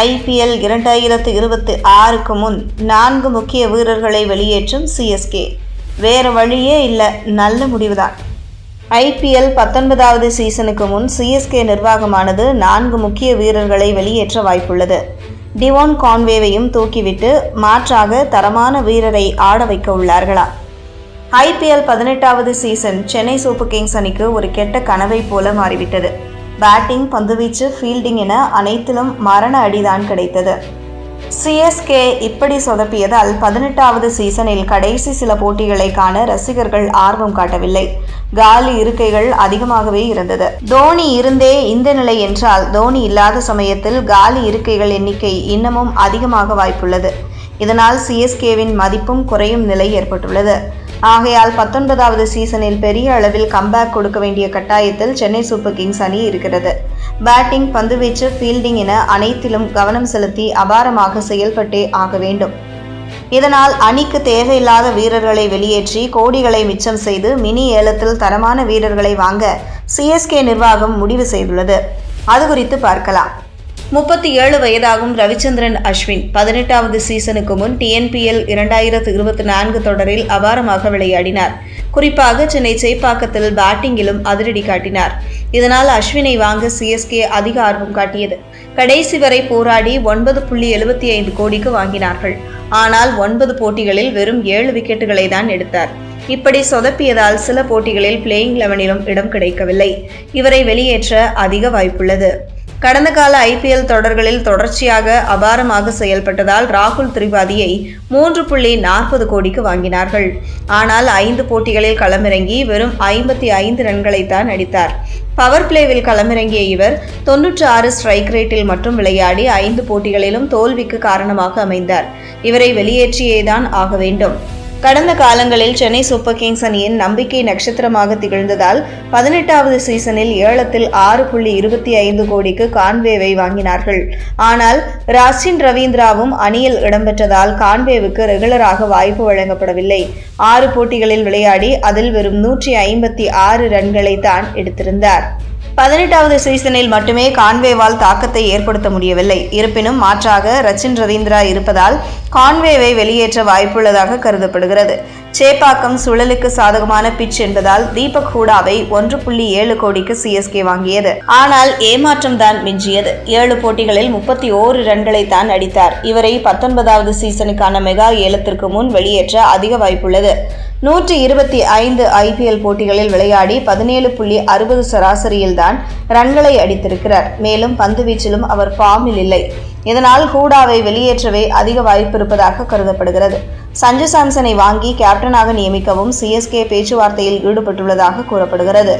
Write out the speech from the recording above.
IPL இரண்டாயிரத்து இருபத்தி ஆறுக்கு முன் நான்கு முக்கிய வீரர்களை வெளியேற்றும் சிஎஸ்கே வேறு வழியே இல்லை. நல்ல முடிவுதான். ஐபிஎல் பத்தொன்பதாவது சீசனுக்கு முன் சிஎஸ்கே நிர்வாகமானது நான்கு முக்கிய வீரர்களை வெளியேற்ற வாய்ப்புள்ளது. டிவோன் கான்வேவையும் தூக்கிவிட்டு மாற்றாக தரமான வீரரை ஆட வைக்க உள்ளார்களா? ஐபிஎல் பதினெட்டாவது சீசன் சென்னை சூப்பர் கிங்ஸ் அணிக்கு ஒரு கெட்ட கனவை போல மாறிவிட்டது. பேட்டிங் பந்துவீச்சு ஃபீல்டிங் என அனைத்திலும் மரண அடிதான் கிடைத்தது. சிஎஸ்கே இப்படி சொதப்பியதால் பதினெட்டாவது சீசனில் கடைசி சில போட்டிகளை காண ரசிகர்கள் ஆர்வம் காட்டவில்லை. காலி இருக்கைகள் அதிகமாகவே இருந்தது. தோனி இருந்தே இந்த நிலை என்றால் தோனி இல்லாத சமயத்தில் காலி இருக்கைகள் எண்ணிக்கை இன்னமும் அதிகமாக வாய்ப்புள்ளது. இதனால் சிஎஸ்கேவின் மதிப்பும் குறையும் நிலை ஏற்பட்டுள்ளது. ஆகையால் பத்தொன்பதாவது சீசனில் பெரிய அளவில் கம்பேக் கொடுக்க வேண்டிய கட்டாயத்தில் சென்னை சூப்பர் கிங்ஸ் அணி இருக்கிறது. பேட்டிங் பந்துவீச்சு ஃபீல்டிங் என அனைத்திலும் கவனம் செலுத்தி அபாரமாக செயல்பட்டே ஆக வேண்டும். இதனால் அணிக்கு தேவையில்லாத வீரர்களை வெளியேற்றி கோடிகளை மிச்சம் செய்து மினி ஏலத்தில் தரமான வீரர்களை வாங்க சிஎஸ்கே நிர்வாகம் முடிவு செய்துள்ளது. அது குறித்து பார்க்கலாம். முப்பத்தி ஏழு வயதாகும் ரவிச்சந்திரன் அஸ்வின். பதினெட்டாவது சீசனுக்கு முன் டிஎன்பிஎல் இரண்டாயிரத்து இருபத்தி நான்கு தொடரில் அபாரமாக விளையாடினார். குறிப்பாக சென்னை சேப்பாக்கத்தில் பேட்டிங்கிலும் அதிரடி காட்டினார். இதனால் அஸ்வினை வாங்க சிஎஸ்கே அதிக ஆர்வம் காட்டியது. கடைசி வரை போராடி ஒன்பது புள்ளி எழுபத்தி ஐந்து கோடிக்கு வாங்கினார்கள். ஆனால் ஒன்பது போட்டிகளில் வெறும் ஏழு விக்கெட்டுகளை தான் எடுத்தார். இப்படி சொதப்பியதால் சில போட்டிகளில் பிளேயிங் லெவனிலும் இடம் கிடைக்கவில்லை. இவரை வெளியேற்ற அதிக வாய்ப்புள்ளது. கடந்த கால ஐபிஎல் தொடர்களில் தொடர்ச்சியாக அபாரமாக செயல்பட்டதால் ராகுல் திரிபாதியை மூன்று புள்ளி நாற்பது கோடிக்கு வாங்கினார்கள். ஆனால் ஐந்து போட்டிகளில் களமிறங்கி வெறும் ஐம்பத்தி ஐந்து ரன்களைத்தான் அடித்தார். பவர் பிளேவில் களமிறங்கிய இவர் தொன்னூற்று ஆறு ஸ்ட்ரைக் ரேட்டில் மட்டும் விளையாடி ஐந்து போட்டிகளிலும் தோல்விக்கு காரணமாக அமைந்தார். இவரை வெளியேற்றியேதான் ஆக வேண்டும். கடந்த காலங்களில் சென்னை சூப்பர் கிங்ஸ் அணியின் நம்பிக்கை நட்சத்திரமாக திகழ்ந்ததால் பதினெட்டாவது சீசனில் ஏலத்தில் ஆறு புள்ளி இருபத்தி ஐந்து கோடிக்கு கான்வேவை வாங்கினார்கள். ஆனால் ராசின் ரவீந்திராவும் அணியில் இடம்பெற்றதால் கான்வேவுக்கு ரெகுலராக வாய்ப்பு வழங்கப்படவில்லை. ஆறு போட்டிகளில் விளையாடி அதில் வெறும் நூற்றி ஐம்பத்தி ஆறு ரன்களை தான் எடுத்திருந்தார். பதினெட்டாவது சீசனில் மட்டுமே கான்வேவால் தாக்கத்தை ஏற்படுத்த முடியவில்லை. இருப்பினும் மாற்றாக ரச்சின் ரவீந்திரா இருப்பதால் கான்வேவை வெளியேற்ற வாய்ப்புள்ளதாக கருதப்படுகிறது. சேப்பாக்கம் சுழலுக்கு சாதகமான பிட்ச் என்பதால் தீபக் ஹூடாவை ஒன்று புள்ளி ஏழு கோடிக்கு சிஎஸ்கே வாங்கியது. ஆனால் ஏமாற்றம் தான் மிஞ்சியது. ஏழு போட்டிகளில் முப்பத்தி ஓரு ரன்களை தான் அடித்தார். இவரை பத்தொன்பதாவது சீசனுக்கான மெகா ஏலத்திற்கு முன் வெளியேற்ற அதிக வாய்ப்புள்ளது. நூற்றி இருபத்தி ஐந்து ஐபிஎல் போட்டிகளில் விளையாடி பதினேழு புள்ளி அறுபது சராசரியில்தான் ரன்களை அடித்திருக்கிறார். மேலும் பந்துவீச்சிலும் அவர் ஃபார்மில் இல்லை. இதனால் ஹூடாவை வெளியேற்றவே அதிக வாய்ப்பு இருப்பதாக கருதப்படுகிறது. சஞ்சு சாம்சனை வாங்கி கேப்டனாக நியமிக்கவும் சிஎஸ்கே பேச்சுவார்த்தையில் ஈடுபட்டுள்ளதாக கூறப்படுகிறது.